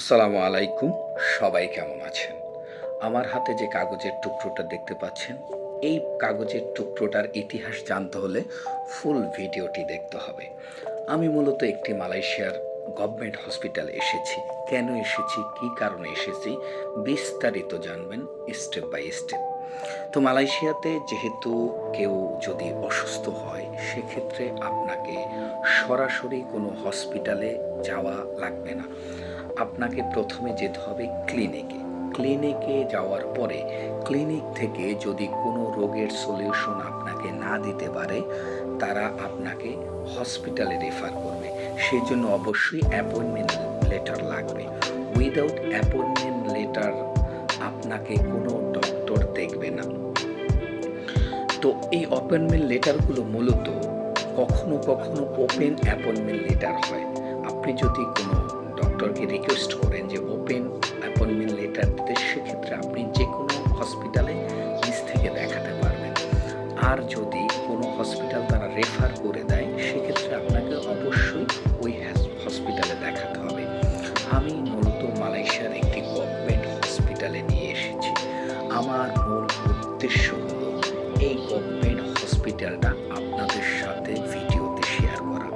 আসসালামু আলাইকুম, সবাই কেমন আছেন? আমার হাতে যে কাগজের টুকরোটা দেখতে পাচ্ছেন, এই কাগজের টুকরোটার ইতিহাস জানতে হলে ফুল ভিডিওটি দেখতে হবে। আমি মূলত একটি মালয়েশিয়ার গভর্নমেন্ট হসপিটাল এসেছি। কেন এসেছি, কি কারণে এসেছি, বিস্তারিত জানবেন স্টেপ বাই স্টেপ। তো মালয়েশিয়াতে যেহেতু কেউ যদি অসুস্থ হয়, সেক্ষেত্রে আপনাকে সরাসরি কোনো হসপিটালে যাওয়া লাগবে না। আপনাকে প্রথমে যেতে হবে ক্লিনিকে। ক্লিনিকে যাওয়ার পরে ক্লিনিক থেকে যদি কোনো রোগের সলিউশন আপনাকে না দিতে পারে, তারা আপনাকে হসপিটালে রেফার করবে। সেই জন্য অবশ্যই অ্যাপয়েন্টমেন্ট লেটার লাগবে। উইদাউট অ্যাপয়েন্টমেন্ট লেটার আপনাকে কোনো ডক্টর দেখবে না। তো এই অ্যাপয়েন্টমেন্ট লেটারগুলো মূলত কখনো কখনো ওপেন অ্যাপয়েন্টমেন্ট লেটার হয়। আপনি যদি কোনো ডক্টরকে রিকোয়েস্ট করেন যে ওপেন অ্যাপয়েন্টমেন্ট লেটার দিতে, সেক্ষেত্রে আপনি যে কোনো হসপিটালে নিজ থেকে দেখাতে পারবেন। আর যদি কোনো হসপিটাল তারা রেফার করে আমার মূল উদ্দেশ্য এই গভর্নমেন্ট হসপিটালটা আপনাদের সাথে ভিডিওতে শেয়ার করা।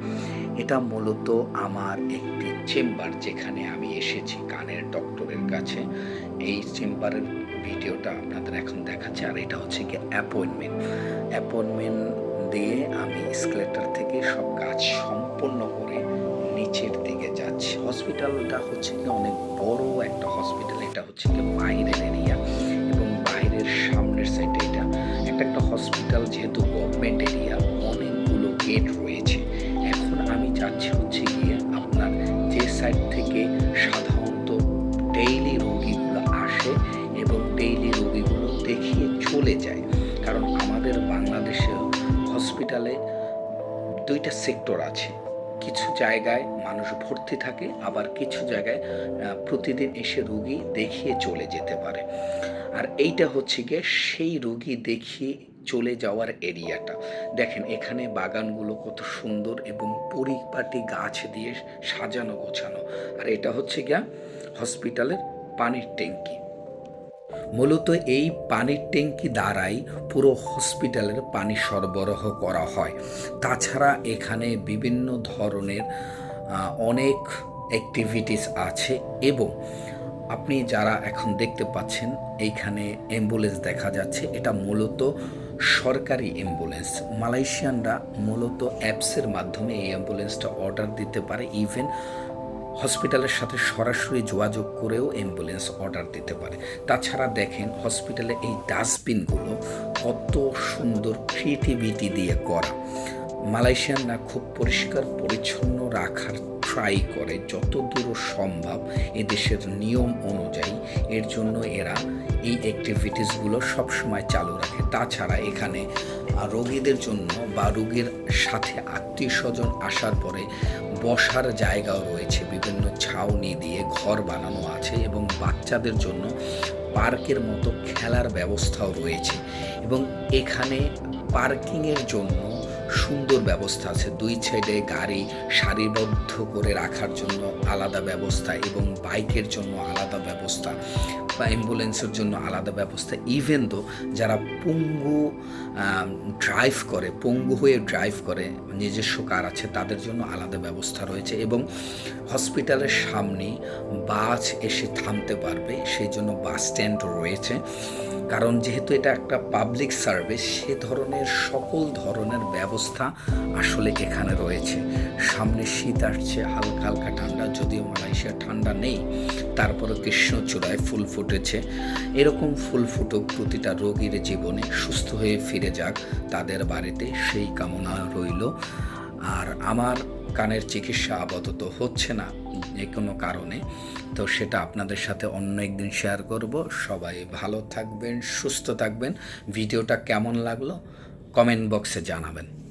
এটা মূলত আমার একটি চেম্বার যেখানে আমি এসেছি কানের ডক্টরের কাছে। এই চেম্বারের ভিডিওটা আপনাদের এখন দেখাচ্ছে। আর এটা হচ্ছে কি অ্যাপয়েন্টমেন্ট অ্যাপয়েন্টমেন্ট দিয়ে আমি স্কেলেটার থেকে সব কাজ সম্পন্ন করে নিচের দিকে যাচ্ছি। হসপিটালটা হচ্ছে কি অনেক বড় একটা হসপিটাল এটা হচ্ছে কি বাইরের এরিয়া সামনের সাইডে এটা একটা একটা হসপিটাল যেহেতু গভর্নমেন্ট এরিয়া অনেকগুলো গেট রয়েছে। এখন আমি যাচ্ছি হচ্ছে গিয়ে আপনার যে সাইড থেকে সাধারণত ডেইলি রোগীগুলো আসে এবং ডেইলি রোগীগুলো দেখিয়ে চলে যায়। কারণ আমাদের বাংলাদেশে হসপিটালে দুইটা সেক্টর আছে। কিছু জায়গায় মানুষ ভর্তি থাকে, আবার কিছু জায়গায় প্রতিদিন এসে রুগী দেখিয়ে চলে যেতে পারে। আর এইটা হচ্ছে গিয়ে সেই রুগী দেখিয়ে চলে যাওয়ার এরিয়াটা। দেখেন, এখানে বাগানগুলো কত সুন্দর এবং পরিপাটি গাছ দিয়ে সাজানো গোছানো। আর এটা হচ্ছে গিয়া হসপিটালের পানির ট্যাঙ্কি। মূলত এই পানির ট্যাঙ্কি দ্বারাই পুরো হসপিটালের পানি সরবরাহ করা হয়। তাছাড়া এখানে বিভিন্ন ধরনের অনেক অ্যাক্টিভিটিস আছে এবং আপনি যারা এখন দেখতে পাচ্ছেন, এইখানে অ্যাম্বুলেন্স দেখা যাচ্ছে। এটা মূলত সরকারি অ্যাম্বুলেন্স মালয়েশিয়ানরা মূলত অ্যাপসের মাধ্যমে এই অ্যাম্বুলেন্সটা অর্ডার দিতে পারে। ইভেন হসপিটালের সাথে সরাসরি যোগাযোগ করেও অ্যাম্বুলেন্স অর্ডার দিতে পারে। তাছাড়া দেখেন, হসপিটালে এই ডাস্টবিনগুলো কত সুন্দর ক্রিয়েটিভিটি দিয়ে করা। মালয়েশিয়ানরা খুব পরিষ্কার, পরিচ্ছন্ন রাখার ট্রাই করে, যত দূর সম্ভব এদেশের নিয়ম অনুযায়ী। এর জন্য এরা এই অ্যাক্টিভিটিসগুলো সবসময় চালু রাখে। তাছাড়া এখানে রোগীদের জন্য বা রোগীর সাথে আত্মীয় স্বজন আসার পরে বসার জায়গাও রয়েছে। বিভিন্ন ছাউনি দিয়ে ঘর বানানো আছে এবং বাচ্চাদের জন্য পার্কের মতো খেলার ব্যবস্থাও রয়েছে। এবং এখানে পার্কিংয়ের জন্য সুন্দর ব্যবস্থা আছে। দুই সাইডে গাড়ি সারিবদ্ধ করে রাখার জন্য আলাদা ব্যবস্থা এবং বাইকের জন্য আলাদা ব্যবস্থা। বা অ্যাম্বুলেন্সের জন্য আলাদা ব্যবস্থা। ইভেন তো যারা পঙ্গু ড্রাইভ করে, পঙ্গু হয়ে ড্রাইভ করে, নিজস্ব কার আছে, তাদের জন্য আলাদা ব্যবস্থা রয়েছে এবং হসপিটালের সামনে বাস এসে থামতে পারবে, সেই জন্য বাস স্ট্যান্ড রয়েছে। কারণ যেহেতু এটা একটা পাবলিক সার্ভিস সে ধরনের সকল ধরনের ব্যবস্থা আসলে এখানে রয়েছে। সামনে শীত আসছে, হালকা হালকা ঠান্ডা, যদিও মালয়েশিয়া ঠান্ডা নেই তারপরে কৃষ্ণচূড়ায় ফুল ফুটেছে। এরকম ফুল ফুটুক, প্রতিটা রোগীর জীবনে সুস্থ হয়ে ফিরে যাক, তাদের বাড়িতে সেই কামনা রইল। আর আমার কানের চিকিৎসা আপাতত হচ্ছে না। যে কোনো কারণে। তো সেটা আপনাদের সাথে অন্য একদিন শেয়ার করব। সবাই ভালো থাকবেন, সুস্থ থাকবেন। ভিডিওটা কেমন লাগল? কমেন্ট বক্সে জানাবেন।